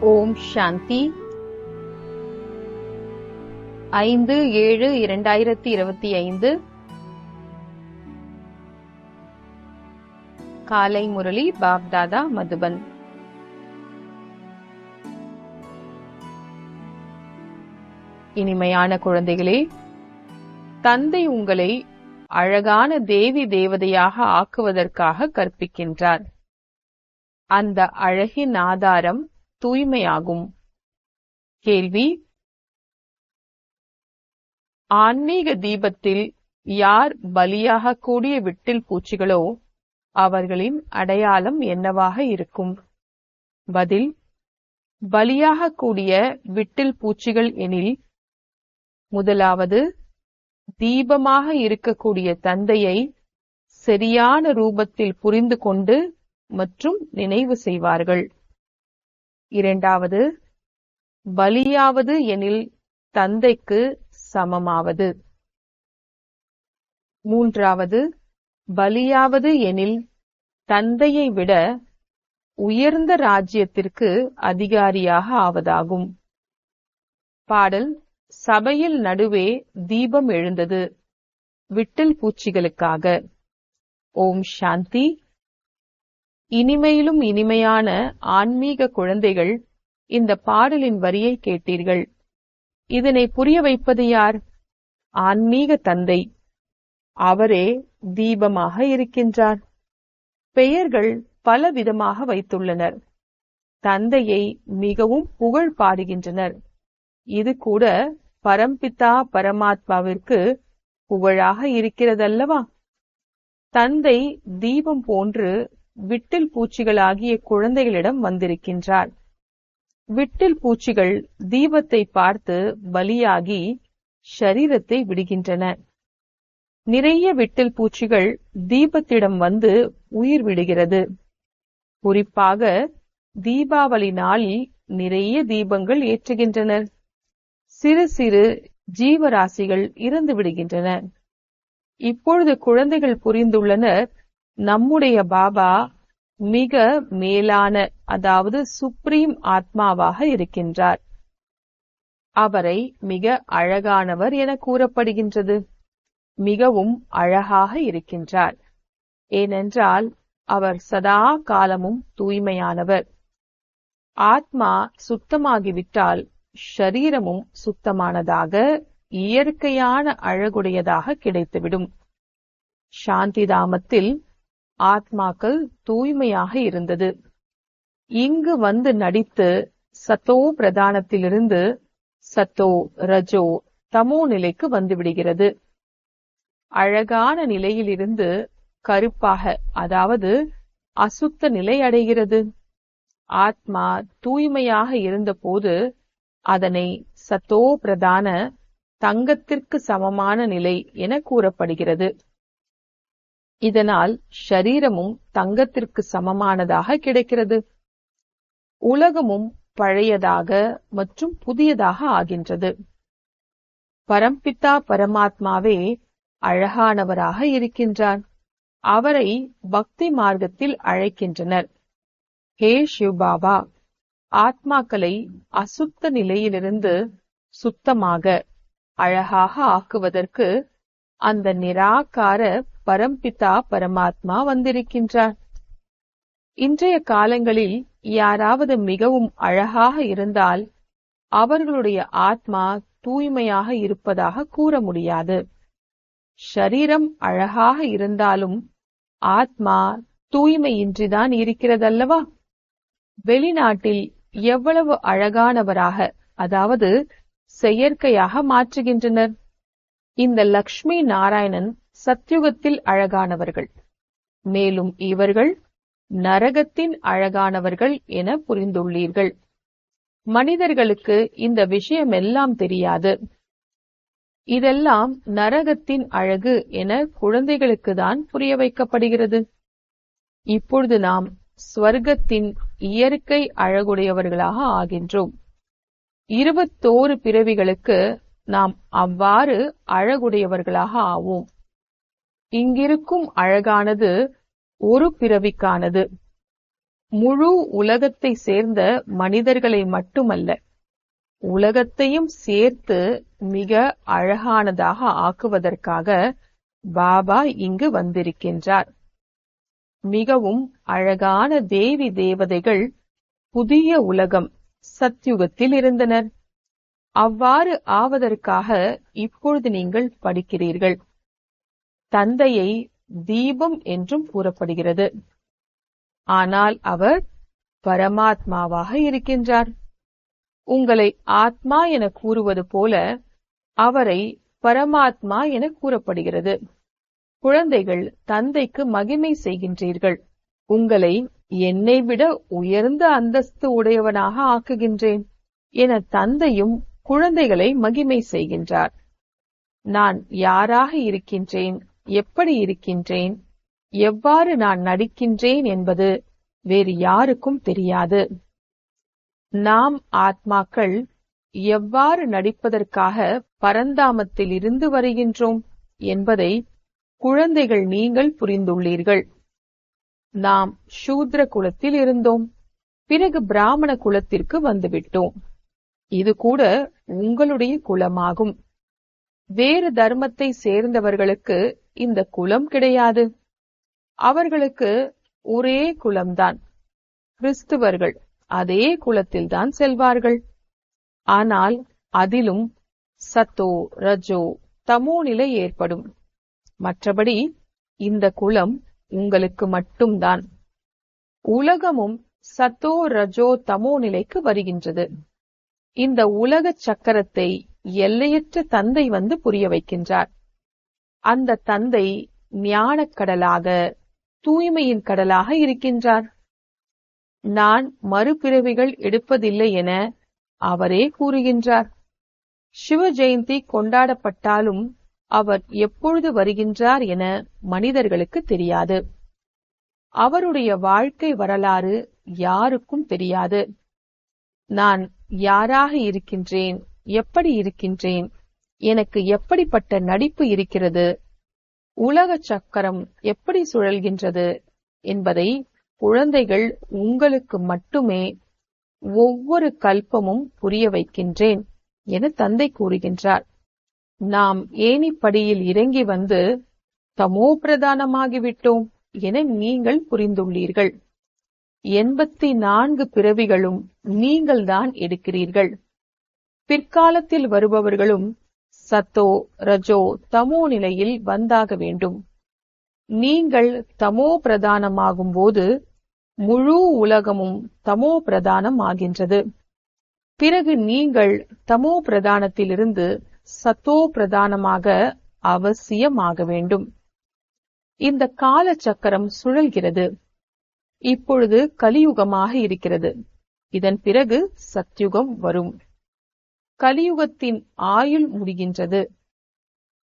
ஓம் சாந்தி. ஐந்து ஏழு இரண்டாயிரத்தி இருபத்தி ஐந்து. காலை முரளி பாப்தாதா மதுபன். இனிமையான குழந்தைகளே தந்தை உங்களை அழகான தேவி தேவதையாக ஆக்குவதற்காக கற்பிக்கின்றார். அந்த அழகின் ஆதாரம் தூய்மையாகும். கேள்வி. ஆன்மீக தீபத்தில் யார் பலியாக கூடிய விட்டில் பூச்சிகளோ அவர்களின் அடையாளம் என்னவாக இருக்கும்? பதில். பலியாக கூடிய விட்டில் பூச்சிகள் எனில் முதலாவது தீபமாக இருக்கக்கூடிய தந்தையை சரியான ரூபத்தில் புரிந்து கொண்டு மற்றும் நினைவு செய்வார்கள். இரண்டாவது பலியாவது எனில் தந்தைக்கு சமமாவது. மூன்றாவது பலியாவது எனில் தந்தையை விட உயர்ந்த ராஜ்யத்திற்கு அதிகாரியாக ஆவதாகும். பாடல் சபையில் நடுவே தீபம் எழுந்தது. விட்டில் பூச்சிகளுக்காக. ஓம் சாந்தி. இனிமையிலும் இனிமையான ஆன்மீக குழந்தைகள் இந்த பாடலின் வரியை கேட்டீர்கள். இதனை புரிய வைப்பது யார்? ஆன்மீக தந்தை. அவரே தீபமாக இருக்கின்றார். பெயர்கள் பலவிதமாக வைத்துள்ளனர். தந்தையை மிகவும் புகழ் பாடுகின்றனர். இது கூட பரம்பிதா பரமாத்மாவிற்கு புகழாக இருக்கிறதல்லவா? தந்தை தீபம் போன்று விட்டில் பூச்சிகளாகிய குழந்தைகளிடம் வந்திருக்கின்றார் விட்டில் பூச்சிகள் தீபத்தை பார்த்து பலியாகி ஷரீரத்தை விடுகின்றன. நிறைய விட்டில் பூச்சிகள் தீபத்திடம் வந்து உயிர் விடுகிறது. குறிப்பாக தீபாவளி நாளில் நிறைய தீபங்கள் ஏற்றுகின்றனர் சிறு சிறு ஜீவராசிகள் இறந்து விடுகின்றன. இப்பொழுது குழந்தைகள் புரிந்துள்ளனர் நம்முடைய பாபா மிக மேலான அதாவது சுப்ரீம் ஆத்மாவாக இருக்கின்றார். அவரை மிக அழகானவர் என கூறப்படுகின்றது. மிகவும் அழகாக இருக்கின்றார். ஏனென்றால் அவர் சதா காலமும் தூய்மையானவர். ஆத்மா சுத்தமாகிவிட்டால் ஷரீரமும் சுத்தமானதாக இயற்கையான அழகுடையதாக கிடைத்துவிடும். சாந்திதாமத்தில் ஆத்மாக்கள் தூய்மையாக இருந்தது. இங்கு வந்து நடித்து சத்தோ பிரதானத்திலிருந்து சத்தோ ரஜோ தமோ நிலைக்கு வந்துவிடுகிறது அழகான நிலையிலிருந்து கருப்பாக அதாவது அசுத்த நிலை அடைகிறது. ஆத்மா தூய்மையாக இருந்தபோது அதனை சத்தோ பிரதான தங்கத்திற்கு சமமான நிலை என கூறப்படுகிறது. இதனால் ஷரீரமும் தங்கத்திற்கு சமமானதாக கிடைக்கிறது. உலகமும் பழையதாக மற்றும் புதியதாக ஆகின்றது. பரம்பித்தா பரமாத்மாவே அழகானவராக இருக்கின்றார். அவரை பக்தி மார்க்கத்தில் அழைக்கின்றனர். ஹே சிவ்பாபா ஆத்மாக்களை அசுத்த நிலையிலிருந்து சுத்தமாக அழகாக ஆக்குவதற்கு அந்த நிராகார பரம்பிதா பரமாத்மா வந்திருக்கின்றார். இன்றைய காலங்களில் யாராவது மிகவும் அழகாக இருந்தால் அவர்களுடைய ஆத்மா தூய்மையாக இருப்பதாக கூற முடியாது. ஷரீரம் அழகாக இருந்தாலும் ஆத்மா தூய்மையின்றிதான் இருக்கிறதல்லவா? வெளிநாட்டில் எவ்வளவு அழகானவராக அதாவது செயற்கையாக மாற்றுகின்றனர். இந்த லக்ஷ்மி நாராயணன் சத்யுகத்தில் அழகானவர்கள். மேலும் இவர்கள் நரகத்தின் அழகானவர்கள் என புரிந்துள்ளீர்கள். மனிதர்களுக்கு இந்த விஷயம் எல்லாம் தெரியாது. இதெல்லாம் நரகத்தின் அழகு என குழந்தைகளுக்கு தான் புரிய வைக்கப்படுகிறது. இப்பொழுது நாம் ஸ்வர்க்கத்தின் இயற்கை அழகுடையவர்களாக ஆகின்றோம். இருபத்தோரு பிறவிகளுக்கு நாம் அவ்வாறு அழகுடையவர்களாக ஆவோம். இங்கிருக்கும் அழகானது ஒரு பிறவிக்கானது. முழு உலகத்தை சேர்ந்த மனிதர்களை மட்டுமல்ல உலகத்தையும் சேர்த்து மிக அழகானதாக ஆக்குவதற்காக பாபா இங்கு வந்திருக்கின்றார். மிகவும் அழகான தேவி தேவதைகள் புதிய உலகம் சத்யுகத்தில் இருந்தனர். அவ்வாறு ஆவதற்காக இப்பொழுது நீங்கள் படிக்கிறீர்கள். தந்தையை தீபம் என்றும் கூறப்படுகிறது. ஆனால் அவர் பரமாத்மாவாக இருக்கின்றார். உங்களை ஆத்மா என கூறுவது போல அவரை பரமாத்மா என கூறப்படுகிறது. குழந்தைகள் தந்தைக்கு மகிமை செய்கின்றீர்கள். உங்களை என்னை விட உயர்ந்த அந்தஸ்து உடையவனாக ஆக்குகின்றேன் என தந்தையும் குழந்தைகளை மகிமை செய்கின்றார். நான் யாராக இருக்கின்றேன் எப்படி இருக்கின்றேன்? எவ்வாறு நான் நடிக்கின்றேன் என்பது வேறு யாருக்கும் தெரியாது. நாம் ஆத்மாக்கள் எவ்வாறு நடிப்பதற்காக பரந்தாமத்தில் இருந்து வருகின்றோம் என்பதை குழந்தைகள் நீங்கள் புரிந்துள்ளீர்கள். நாம் சூத்ர குலத்தில் இருந்தோம். பிறகு பிராமண குலத்திற்கு வந்துவிட்டோம். இது கூட உங்களுடைய குலமாகும். வேறு தர்மத்தை சேர்ந்தவர்களுக்கு இந்த குலம் கிடையாது. அவர்களுக்கு ஒரே குலம்தான். கிறிஸ்துவர்கள் அதே குலத்தில்தான் செல்வார்கள். ஆனால் அதிலும் சத்தோ ரஜோ தமோ நிலை ஏற்படும். மற்றபடி இந்த குலம் உங்களுக்கு மட்டும்தான். உலகமும் சத்தோ ரஜோ தமோ நிலைக்கு வருகின்றது. இந்த உலக சக்கரத்தை எல்லையற்ற தந்தை வந்து புரிய வைக்கின்றார். அந்த தந்தை ஞானக் கடலாக தூய்மையின் கடலாக இருக்கின்றார். நான் மறுபிறவிகள் எடுப்பதில்லை என அவரே கூறுகின்றார். சிவ ஜெயந்தி கொண்டாடப்பட்டாலும் அவர் எப்பொழுது வருகின்றார் என மனிதர்களுக்கு தெரியாது. அவருடைய வாழ்க்கை வரலாறு யாருக்கும் தெரியாது. நான் யாராக இருக்கின்றேன் எப்படி இருக்கின்றேன் எனக்கு எப்படிப்பட்ட நடிப்பு இருக்கிறது? உலக சக்கரம் எப்படி சுழல்கின்றது? என்பதை குழந்தைகள் உங்களுக்கு மட்டுமே ஒவ்வொரு கல்பமும் புரிய வைக்கின்றேன் என தந்தை கூறுகின்றார். நாம் ஏணிப்படியில் இறங்கி வந்து தமோ பிரதானமாகிவிட்டோம் என நீங்கள் புரிந்துள்ளீர்கள். எண்பத்தி நான்கு பிறவிகளும் நீங்கள்தான் எடுக்கிறீர்கள். பிற்காலத்தில் வருபவர்களும் சத்தோ ரஜோ தமோ நிலையில் வந்தாக வேண்டும். நீங்கள் தமோ பிரதானமாகும் போது முழு உலகமும் தமோ பிரதானம் ஆகின்றது பிறகு நீங்கள் தமோ பிரதானத்திலிருந்து சத்தோ பிரதானமாக அவசியமாக வேண்டும். இந்த கால சக்கரம் சுழல்கிறது. இப்பொழுது கலியுகமாக இருக்கிறது. இதன் பிறகு சத்யுகம் வரும். கலியுகத்தின் ஆயுள் முடிகின்றது.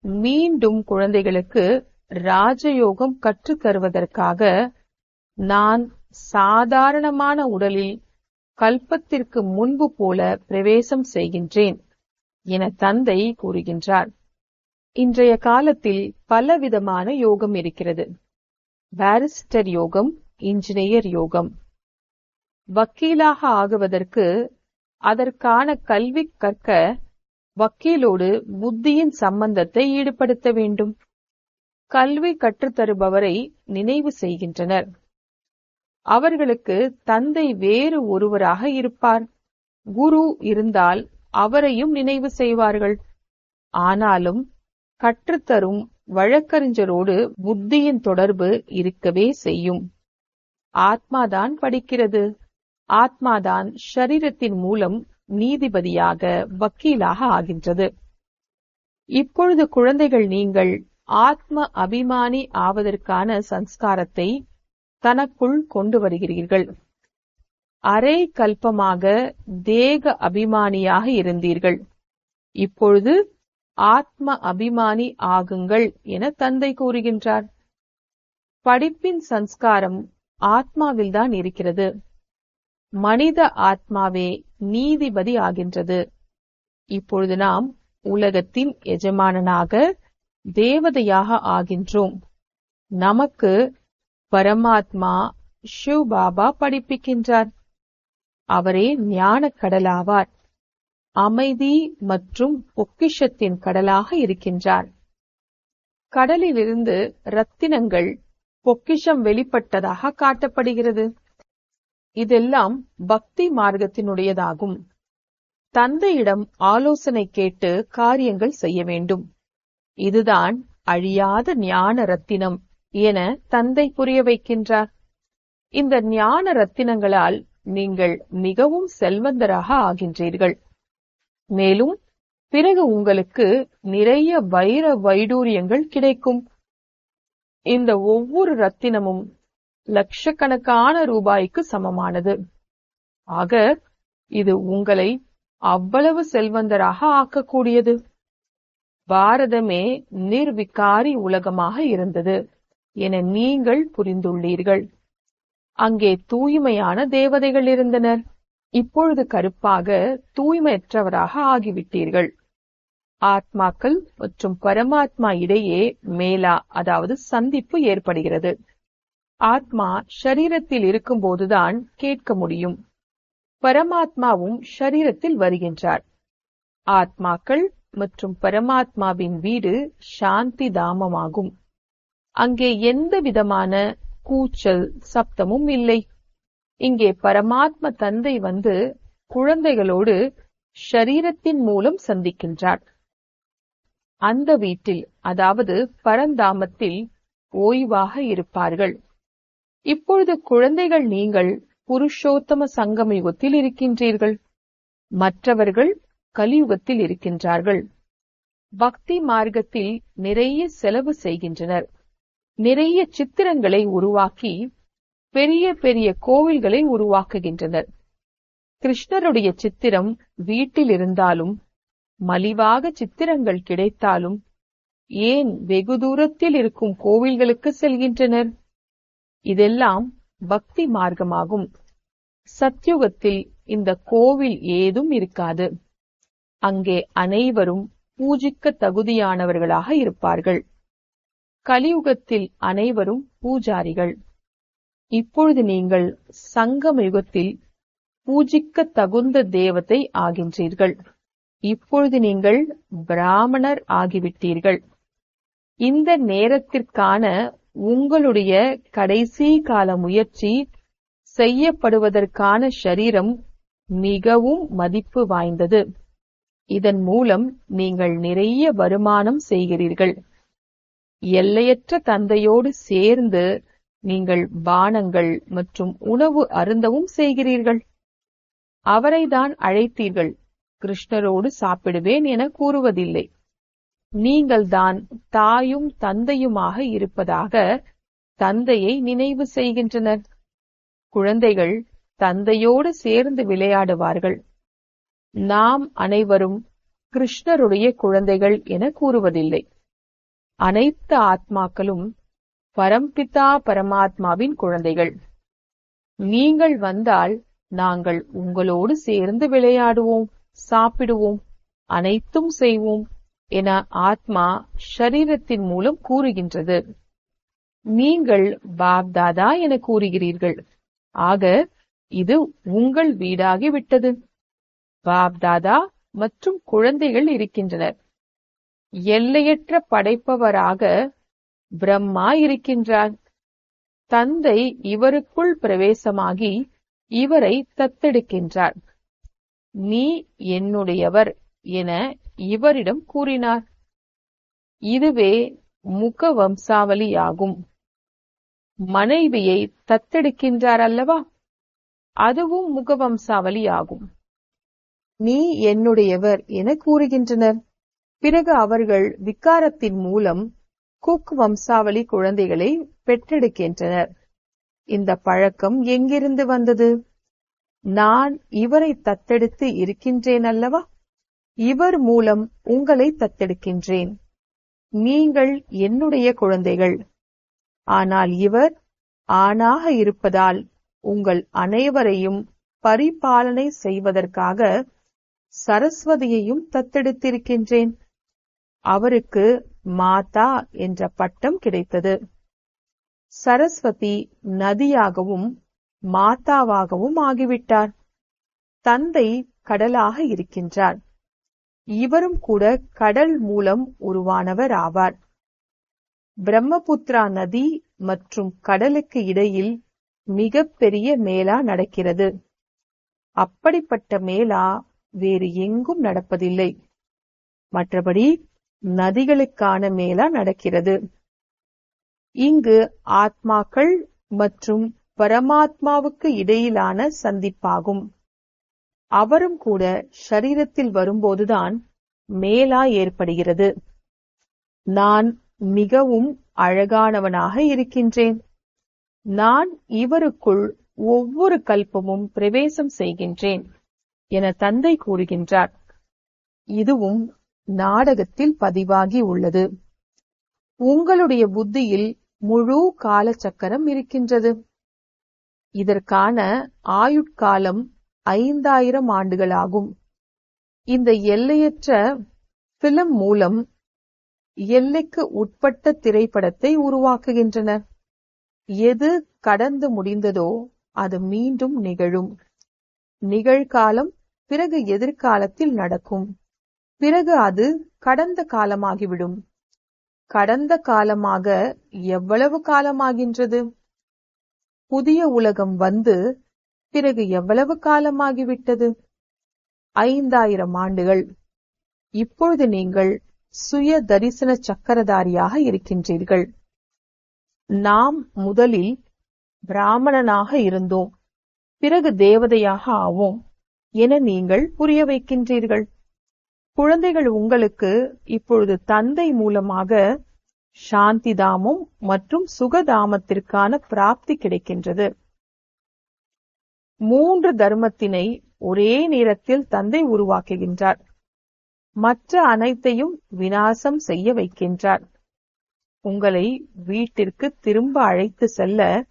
மீண்டும் குழந்தைகளுக்கு ராஜயோகம் கற்றுத் தருவதற்காக நான் சாதாரணமான உடலில் கல்பத்திற்கு முன்பு போல பிரவேசம் செய்கின்றேன் என தந்தை கூறுகின்றார். இன்றைய காலத்தில் பலவிதமான யோகம் இருக்கிறது. பாரிஸ்டர் யோகம் இன்ஜினியர் யோகம். வக்கீலாக ஆகுவதற்கு அதற்கான கல்வி கற்க வக்கீலோடு புத்தியின் சம்பந்தத்தை ஈடுபடுத்த வேண்டும். கல்வி கற்றுத்தருபவரை நினைவு செய்கின்றனர். அவர்களுக்கு தந்தை வேறு ஒருவராக இருப்பார். குரு இருந்தால் அவரையும் நினைவு செய்வார்கள். ஆனாலும் கற்றுத்தரும் வழக்கறிஞரோடு புத்தியின் தொடர்பு இருக்கவே செய்யும். ஆத்மாதான் படிக்கிறது. ஆத்மாதான் ஷரீரத்தின் மூலம் நீதிபதியாக வக்கீலாக ஆகின்றது. இப்பொழுது குழந்தைகள் நீங்கள் ஆத்ம அபிமானி ஆவதற்கான சன்ஸ்காரத்தை தனக்குள் கொண்டு வருகிறீர்கள். அரை கல்பமாக தேக அபிமானியாக இருந்தீர்கள். இப்பொழுது ஆத்ம அபிமானி ஆகுங்கள் என தந்தை கூறுகின்றார். படிப்பின் சன்ஸ்காரம் ஆத்மாவில்தான் இருக்கிறது. மனித ஆத்மாவே நீதிபதி ஆகின்றது. இப்பொழுது நாம் உலகத்தின் எஜமானனாக தேவதையாக ஆகின்றோம். நமக்கு பரமாத்மா ஷிவ் பாபா படிப்பிக்கின்றார். அவரே ஞான கடலாவார். அமைதி மற்றும் பொக்கிஷத்தின் கடலாக இருக்கின்றார். கடலிலிருந்து ரத்தினங்கள் பொக்கிஷம் வெளிப்பட்டதாக காட்டப்படுகிறது. இதெல்லாம் பக்தி மார்க்கத்தினுடையதாகும். தந்தையிடம் ஆலோசனை கேட்டு காரியங்கள் செய்ய வேண்டும். இதுதான் அழியாத ஞான ரத்தினம் என தந்தை புரிய வைக்கின்றார். இந்த ஞான ரத்தினங்களால் நீங்கள் மிகவும் செல்வந்தராக ஆகின்றீர்கள். மேலும் பிறகு உங்களுக்கு நிறைய வைர வைடூரியங்கள் கிடைக்கும். இந்த ஒவ்வொரு ரத்தினமும் லட்சக்கணக்கான ரூபாய்க்கு சமமானது. ஆக இது உங்களை அவ்வளவு செல்வந்தராக ஆக்கக்கூடியது. பாரதமே நிர்விகாரி உலகமாக இருந்தது என நீங்கள் புரிந்துள்ளீர்கள். அங்கே தூய்மையான தேவதைகள் இருந்தனர். இப்பொழுது கருப்பாக தூய்மையற்றவராக ஆகிவிட்டீர்கள். ஆத்மாக்கள் மற்றும் பரமாத்மா இடையே மேலா அதாவது சந்திப்பு ஏற்படுகிறது. ஆத்மா ஷரீரத்தில் இருக்கும்போதுதான் கேட்க முடியும். பரமாத்மாவும் ஷரீரத்தில் வருகின்றார். ஆத்மாக்கள் மற்றும் பரமாத்மாவின் வீடு சாந்தி தாமமாகும். அங்கே எந்த விதமான கூச்சல் சப்தமும் இல்லை. இங்கே பரமாத்ம தந்தை வந்து குழந்தைகளோடு ஷரீரத்தின் மூலம் சந்திக்கின்றார். அந்த வீட்டில் அதாவது பரந்தாமத்தில் ஓய்வாக இருப்பார்கள். இப்பொழுது குழந்தைகள் நீங்கள் புருஷோத்தம சங்கமயுகத்தில் இருக்கின்றீர்கள். மற்றவர்கள் கலியுகத்தில் இருக்கின்றார்கள். பக்தி மார்க்கத்தில் நிறைய செலவு செய்கின்றனர். நிறைய சித்திரங்களை உருவாக்கி பெரிய பெரிய கோவில்களை உருவாக்குகின்றனர். கிருஷ்ணருடைய சித்திரம் வீட்டில் இருந்தாலும் மலிவாக சித்திரங்கள் கிடைத்தாலும் ஏன் வெகு தூரத்தில் இருக்கும் கோவில்களுக்கு செல்கின்றனர்? இதெல்லாம் பக்தி மார்க்கமாகும். சத்யுகத்தில் இந்த கோவில் ஏதும் இருக்காது. அங்கே அனைவரும் பூஜிக்க தகுதியானவர்களாக இருப்பார்கள். கலியுகத்தில் அனைவரும் பூஜாரிகள். இப்பொழுது நீங்கள் சங்கம யுகத்தில் பூஜிக்க தகுந்த தேவத்தை ஆகின்றீர்கள். இப்பொழுது நீங்கள் பிராமணர் ஆகிவிட்டீர்கள். இந்த நேரத்திற்கான உங்களுடைய கடைசி கால முயற்சி செய்யப்படுவதற்கான ஷரீரம் மிகவும் மதிப்பு வாய்ந்தது. இதன் மூலம் நீங்கள் நிறைய வருமானம் செய்கிறீர்கள். எல்லையற்ற தந்தையோடு சேர்ந்து நீங்கள் பானங்கள் மற்றும் உணவு அருந்தவும் செய்கிறீர்கள். அவரைதான் அழைத்தீர்கள். கிருஷ்ணரோடு சாப்பிடுவேன் என கூறுவதில்லை. நீங்கள் தான் தாயும் தந்தையுமாக இருப்பதாக தந்தையை நினைவு செய்கின்றனர். குழந்தைகள் தந்தையோடு சேர்ந்து விளையாடுவார்கள். நாம் அனைவரும் கிருஷ்ணருடைய குழந்தைகள் என கூறுவதில்லை. அனைத்து ஆத்மாக்களும் பரம்பிதா பரமாத்மாவின் குழந்தைகள். நீங்கள் வந்தால் நாங்கள் உங்களோடு சேர்ந்து விளையாடுவோம் சாப்பிடுவோம் அனைத்தும் செய்வோம். என ஆத்மா ஷரீரத்தின் மூலம் கூறுகின்றது. நீங்கள் பாப்தாதா என கூறுகிறீர்கள். ஆக இது உங்கள் வீடாகி விட்டது பாப்தாதா மற்றும் குழந்தைகள் இருக்கின்றனர். எல்லையற்ற படைப்பவராக பிரம்மா இருக்கின்றார். தந்தை இவருக்குள் பிரவேசமாகி இவரை தத்தெடுக்கின்றார். நீ என்னுடையவர். என இவரிடம் கூறினார். இதுவே முக வம்சாவளியாகும் மனைவியை தத்தெடுக்கின்றார் அல்லவா அதுவும் முகவம்சாவளி ஆகும் நீ என்னுடையவர் என கூறுகின்றனர். பிறகு அவர்கள் விக்காரத்தின் மூலம் குக் வம்சாவளி குழந்தைகளை பெற்றெடுக்கின்றனர். இந்த பழக்கம் எங்கிருந்து வந்தது? நான் இவரை தத்தெடுத்து இருக்கின்றேன் அல்லவா இவர் மூலம் உங்களை தத்தெடுக்கின்றேன். நீங்கள் என்னுடைய குழந்தைகள். ஆனால் இவர் ஆணாக இருப்பதால் உங்கள் அனைவரையும் பரிபாலனை செய்வதற்காக சரஸ்வதியையும் தத்தெடுத்திருக்கின்றேன். அவருக்கு மாதா என்ற பட்டம் கிடைத்தது. சரஸ்வதி நதியாகவும் மாதாவாகவும் ஆகிவிட்டார். தந்தை கடலாக இருக்கின்றார். இவரும் கூட கடல் மூலம் உருவானவர் ஆவார். பிரம்மபுத்திரா நதி மற்றும் கடலுக்கு இடையில் மிகப்பெரிய மேலா நடக்கிறது. அப்படிப்பட்ட மேலா வேறு எங்கும் நடப்பதில்லை. மற்றபடி நதிகளுக்கான மேலா நடக்கிறது. இங்கு ஆத்மாக்கள் மற்றும் பரமாத்மாவுக்கு இடையிலான சந்திப்பாகும். அவரும் கூட ஷரீரத்தில் வரும்போதுதான் மேலா ஏற்படுகிறது. நான் மிகவும் அழகானவனாக இருக்கின்றேன். நான் இவருக்குள் ஒவ்வொரு கல்பமும் பிரவேசம் செய்கின்றேன் என தந்தை கூறுகின்றார். இதுவும் நாடகத்தில் பதிவாகி உள்ளது. உங்களுடைய புத்தியில் முழு காலச்சக்கரம் இருக்கின்றது. இதற்கான ஆயுட்காலம் ஐந்தாயிரம் ஆண்டுகளாகும். இந்த எல்லையற்ற பிலம் மூலம் எல்லைக்கு உட்பட்ட திரைப்படத்தை உருவாக்குகின்றனர் எது கடந்து முடிந்ததோ அது மீண்டும் நிகழும். நிகழ்காலம் பிறகு எதிர்காலத்தில் நடக்கும். பிறகு அது கடந்த காலமாகிவிடும். கடந்த காலமாக எவ்வளவு காலமாகின்றது? புதிய உலகம் வந்து பிறகு எவ்வளவு காலமாகிவிட்டது? ஐந்தாயிரம் ஆண்டுகள். இப்பொழுது நீங்கள் சுய தரிசன சக்கரதாரியாக இருக்கின்றீர்கள். நாம் முதலில் பிராமணனாக இருந்தோம். பிறகு தேவதையாக ஆவோம் என நீங்கள் புரிய வைக்கின்றீர்கள். குழந்தைகள் உங்களுக்கு இப்பொழுது தந்தை மூலமாக சாந்திதாமம் மற்றும் சுகதாமத்திற்கான பிராப்தி கிடைக்கின்றது. மூன்று தர்மத்தினை ஒரே நேரத்தில் தந்தை உருவாக்குகின்றார். மற்ற அனைத்தையும் வினாசம் செய்ய வைக்கின்றார். உங்களை வீட்டிற்கு திரும்ப அழைத்து செல்ல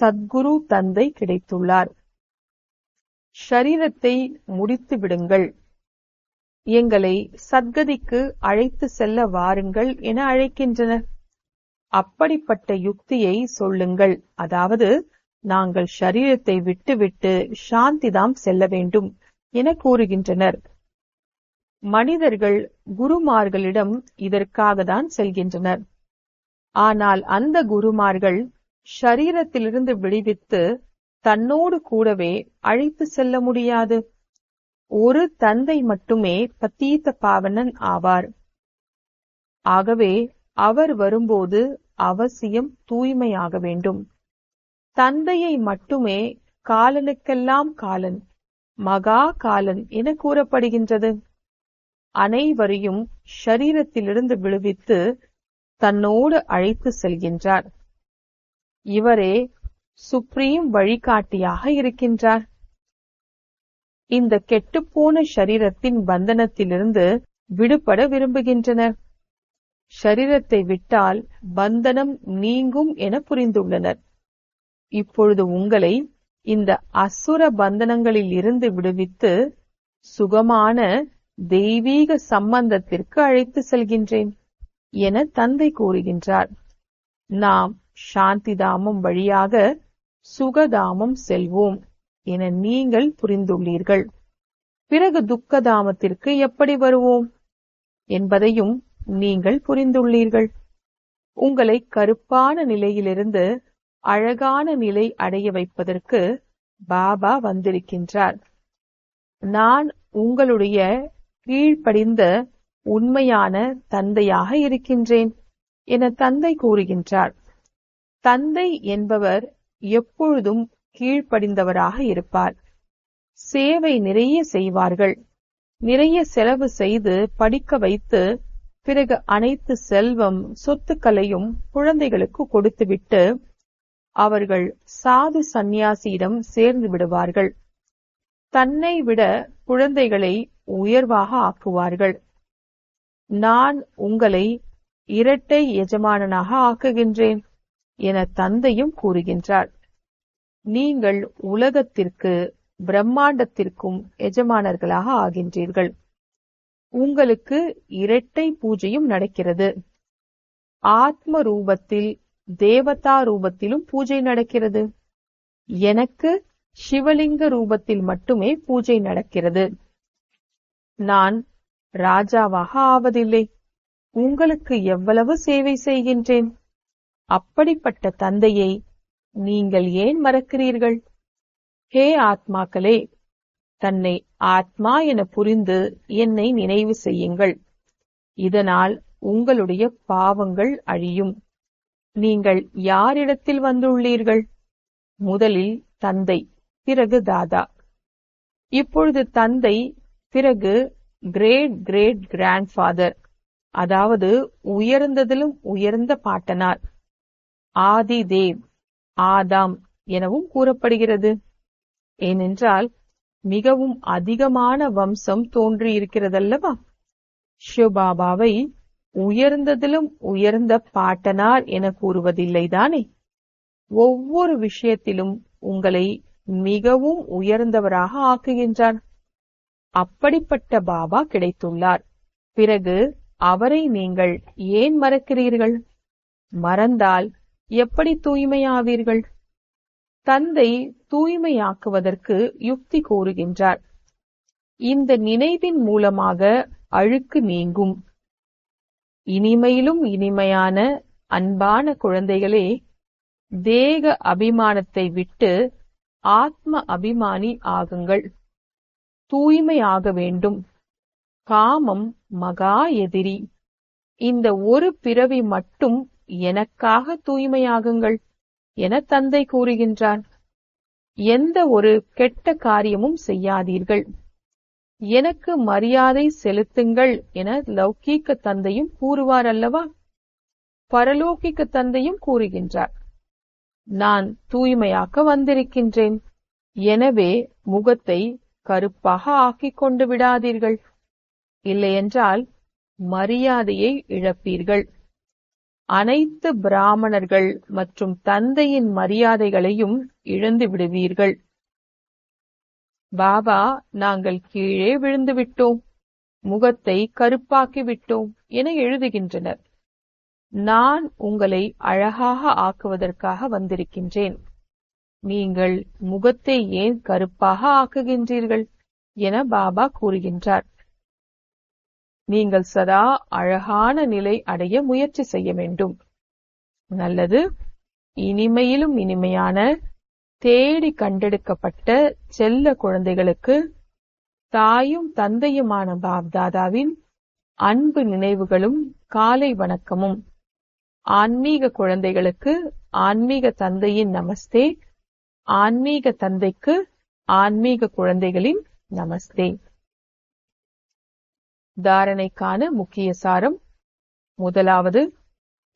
சத்குரு தந்தை கிடைத்துள்ளார். ஷரீரத்தை முடித்து விடுங்கள். எங்களை சத்கதிக்கு அழைத்து செல்ல வாருங்கள் என அழைக்கின்றனர். அப்படிப்பட்ட யுக்தியை சொல்லுங்கள். அதாவது நாங்கள் சரீரத்தை விட்டுவிட்டு சாந்திதாம் செல்ல வேண்டும் என கூறுகின்றனர். மனிதர்கள் குருமார்களிடம் இதற்காக தான் செல்கின்றனர். ஆனால் அந்த குருமார்கள் ஷரீரத்திலிருந்து விடுவித்து தன்னோடு கூடவே அழைத்து செல்ல முடியாது. ஒரு தந்தை மட்டுமே பத்தீத்த பாவனன் ஆவார். ஆகவே அவர் வரும்போது அவசியம் தூய்மையாக வேண்டும். தந்தையை மட்டுமே காலனுக்கெல்லாம் காலன் மகா காலன் என கூறப்படுகின்றது. அனைவரையும் ஷரீரத்திலிருந்து விடுவித்து தன்னோடு அழைத்து செல்கின்றார். இவரே சுப்ரீம் வழிகாட்டியாக இருக்கின்றார். இந்த கெட்டுப்போன ஷரீரத்தின் பந்தனத்திலிருந்து விடுபட விரும்புகின்றனர். ஷரீரத்தை விட்டால் பந்தனம் நீங்கும் என புரிந்துள்ளனர். இப்பொழுது உங்களை இந்த அசுர பந்தனங்களில் இருந்து விடுவித்து சுகமான தெய்வீக சம்பந்தத்திற்கு அழைத்து செல்கின்றேன் என தந்தை கூறுகின்றார். நாம் சாந்திதாமம் வழியாக சுகதாமம் செல்வோம் என நீங்கள் புரிந்துள்ளீர்கள். பிறகு துக்கதாமத்திற்கு எப்படி வருவோம் என்பதையும் நீங்கள் புரிந்துள்ளீர்கள். உங்களை கருப்பான நிலையிலிருந்து அழகான நிலை அடைய வைப்பதற்கு பாபா வந்திருக்கின்றார். நான் உங்களுடைய கீழ்ப்படிந்த உண்மையான தந்தையாக இருக்கின்றேன் என தந்தை கூறுகின்றார். தந்தை என்பவர் எப்பொழுதும் கீழ்ப்படிந்தவராக இருப்பார். சேவை நிறைய செய்வார்கள். நிறைய செலவு செய்து படிக்க வைத்து பிறகு அனைத்து செல்வம் சொத்துக்களையும் குழந்தைகளுக்கு கொடுத்துவிட்டு அவர்கள் சாது சந்நியாசியிடம் சேர்ந்து விடுவார்கள். தன்னை விட குழந்தைகளை உயர்வாக ஆக்குவார்கள். நான் உங்களை இரட்டை எஜமானனாக ஆக்குகின்றேன் என தந்தையும் கூறுகின்றார். நீங்கள் உலகத்திற்கு பிரம்மாண்டத்திற்கும் எஜமானர்களாக ஆகின்றீர்கள். உங்களுக்கு இரட்டை பூஜையும் நடக்கிறது. ஆத்ம ரூபத்தில் தேவதா ரூபத்திலும் பூஜை நடக்கிறது. எனக்கு சிவலிங்க ரூபத்தில் மட்டுமே பூஜை நடக்கிறது. நான் ராஜாவாக ஆவதில்லை. உங்களுக்கு எவ்வளவு சேவை செய்கின்றேன்? அப்படிப்பட்ட தந்தையை நீங்கள் ஏன் மறக்கிறீர்கள்? ஹே ஆத்மாக்களே தன்னை ஆத்மா என புரிந்து என்னை நினைவு செய்யுங்கள். இதனால் உங்களுடைய பாவங்கள் அழியும். நீங்கள் யாரிடத்தில் வந்துள்ளீர்கள்? முதலில் தந்தை பிறகு தாதா. இப்பொழுது தந்தை பிறகு கிரேட் கிரேட் கிராண்ட்ஃபாதர் அதாவது உயர்ந்ததிலும் உயர்ந்த பாட்டனார். ஆதி தேவ் ஆதாம் எனவும் கூறப்படுகிறது. ஏனென்றால் மிகவும் அதிகமான வம்சம் தோன்றியிருக்கிறதல்லவா? சிவபாபாவை உயர்ந்ததிலும் உயர்ந்த பாட்டனார் என கூறுவதில்லைதானே ஒவ்வொரு விஷயத்திலும் உங்களை மிகவும் உயர்ந்தவராக ஆக்குகின்றார் அப்படிப்பட்ட பாபா கிடைத்துள்ளார். பிறகு அவரை நீங்கள் ஏன் மறக்கிறீர்கள்? மறந்தால் எப்படி தூய்மையாவீர்கள்? தந்தை தூய்மையாக்குவதற்கு யுக்தி கூறுகின்றார். இந்த நினைவின் மூலமாக அழுக்கு நீங்கும். இனிமையிலும் இனிமையான அன்பான குழந்தைகளே தேக அபிமானத்தை விட்டு ஆத்ம அபிமானி ஆகுங்கள். தூய்மையாக வேண்டும். காமம் மகா எதிரி. இந்த ஒரு பிறவி மட்டும் எனக்காக தூய்மையாகுங்கள் என தந்தை கூறுகின்றார். எந்த ஒரு கெட்ட காரியமும் செய்யாதீர்கள். எனக்கு மரியாதை செலுத்துங்கள் என லௌகீக தந்தையும் கூறுவார் அல்லவா? பரலோகிக்க தந்தையும் கூறுகின்றார். நான் தூய்மையாக்க வந்திருக்கின்றேன். எனவே முகத்தை கருப்பாக ஆக்கிக் கொண்டு விடாதீர்கள். இல்லையென்றால் மரியாதையை இழப்பீர்கள். அனைத்து பிராமணர்கள் மற்றும் தந்தையின் மரியாதைகளையும் இழந்து விடுவீர்கள். பாபா நாங்கள் கீழே விழுந்து விட்டோம் முகத்தை கருப்பாக்கி விட்டோம் என எழுதுகின்றனர். நான் உங்களை அழகாக ஆக்குவதற்காக வந்திருக்கின்றேன். நீங்கள் முகத்தை ஏன் கருப்பாக ஆக்குகின்றீர்கள்? என பாபா கூறுகின்றார். நீங்கள் சதா அழகான நிலை அடைய முயற்சி செய்ய வேண்டும். நல்லது. இனிமையிலும் இனிமையான தேடி கண்டெடுக்கப்பட்ட செல்ல குழந்தைகளுக்கு தாயும் தந்தையுமான பாப்தாதாவின் அன்பு நினைவுகளும் காலை வணக்கமும். ஆன்மீக குழந்தைகளுக்கு ஆன்மீக தந்தையின் நமஸ்தே. ஆன்மீக தந்தைக்கு ஆன்மீக குழந்தைகளின் நமஸ்தே. தாரணைக்கான முக்கிய சாரம். முதலாவது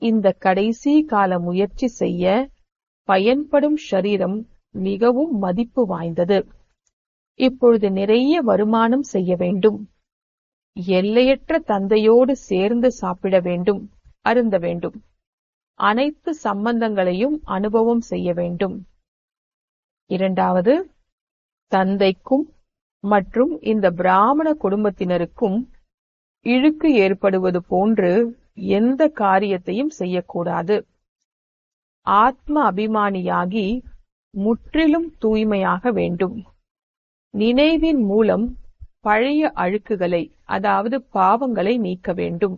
இந்த கடைசி கால முயற்சி செய்ய பயன்படும் ஷரீரம் மிகவும் மதிப்பு வாய்ந்தது. இப்பொழுது நிறைய வருமானம் செய்ய வேண்டும். எல்லையற்ற தந்தையோடு சேர்ந்து சாப்பிட வேண்டும் அருந்த வேண்டும். அனைத்து சம்பந்தங்களையும் அனுபவம் செய்ய வேண்டும். இரண்டாவது தந்தைக்கும் மற்றும் இந்த பிராமண குடும்பத்தினருக்கும் இழுக்கு ஏற்படுவது போன்று எந்த காரியத்தையும் செய்யக்கூடாது. ஆத்ம அபிமானியாகி முற்றிலும் தூய்மையாக வேண்டும். நினைவின் மூலம் பழைய அழுக்குகளை அதாவது பாவங்களை நீக்க வேண்டும்.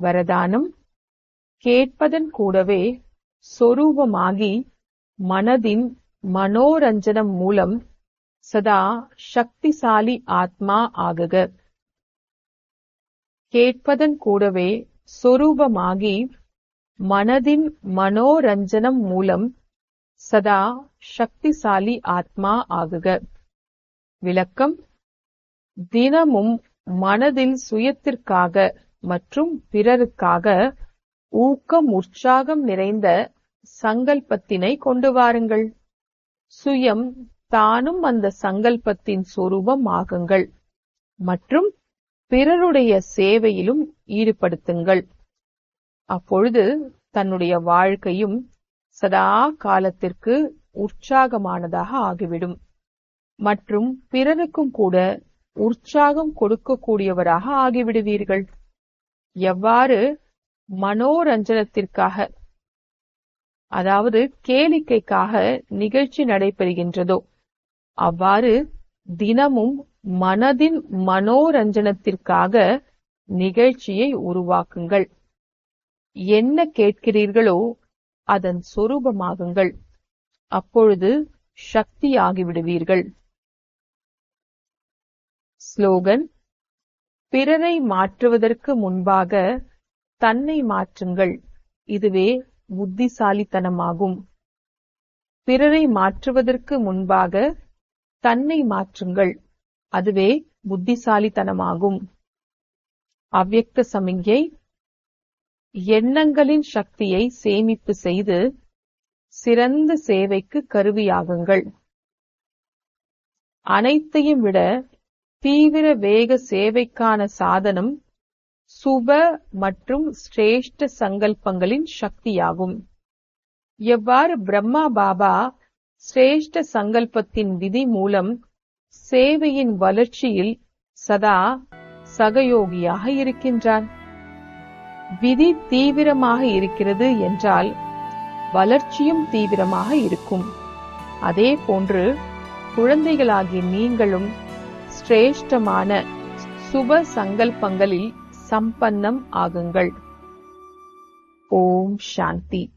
வரதானம். கேட்பதன் கூடவே சொரூபமாகி மனதின் மனோரஞ்சனம் மூலம் சதா சக்திசாலி ஆத்மா ஆகுக. கேட்பதன் கூடவே சொரூபமாகி மனதின் மனோரஞ்சனம் மூலம் சதா சக்திசாலி ஆத்மா ஆகுக. விளக்கம். தினமும் மனதில் சுயத்திற்காக மற்றும் பிறருக்காக ஊக்கம் உற்சாகம் நிறைந்த சங்கல்பத்தினை கொண்டு வாருங்கள். சுயம் தானும் அந்த சங்கல்பத்தின் சொரூபம் ஆகுங்கள். மற்றும் பிறருடைய சேவையிலும் ஈடுபடுத்துங்கள். அப்பொழுது தன்னுடைய வாழ்க்கையும் சதா காலத்திற்கு உற்சாகமானதாக ஆகிவிடும். மற்றும் பிறருக்கும் கூட உற்சாகம் கொடுக்கக்கூடியவராக ஆகிவிடுவீர்கள். எவ்வாறு? மனோரஞ்சனத்திற்காக. அதாவது கேளிக்கைக்காக நிகழ்ச்சி நடைபெறுகின்றதோ அவ்வாறு தினமும் மனதின் மனோரஞ்சனத்திற்காக நிகழ்ச்சியை உருவாக்குங்கள். என்ன கேட்கிறீர்களோ அதன் சொரூபமாகுங்கள். அப்பொழுது சக்தியாகிவிடுவீர்கள். ஸ்லோகன் பிறரை மாற்றுவதற்கு முன்பாக தன்னை மாற்றுங்கள். இதுவே புத்திசாலித்தனமாகும். பிறரை மாற்றுவதற்கு முன்பாக தன்னை மாற்றுங்கள். அதுவே புத்திசாலித்தனமாகும். அவ்யக்த சமிஞ்சை எண்ணங்களின் சக்தியை சேமிப்பு செய்து சிறந்த சேவைக்கு கருவியாகுங்கள். அனைத்தையும் விட தீவிர வேக சேவைக்கான சாதனம் சுப மற்றும் சிரேஷ்ட சங்கல்பங்களின் சக்தியாகும். எவ்வாறு பிரம்மா பாபா சிரேஷ்ட சங்கல்பத்தின் விதி மூலம் சேவையின் வளர்ச்சியில் சதா சகயோகியாக இருக்கின்றார்? விதி தீவிரமாக இருக்கிறது என்றால் வளர்ச்சியும் தீவிரமாக இருக்கும். அதே போன்று குழந்தைகளாகிய நீங்களும் சிரேஷ்டமான சுப சங்கல்பங்களில் சம்பன்னம் ஆகுங்கள். ஓம் சாந்தி.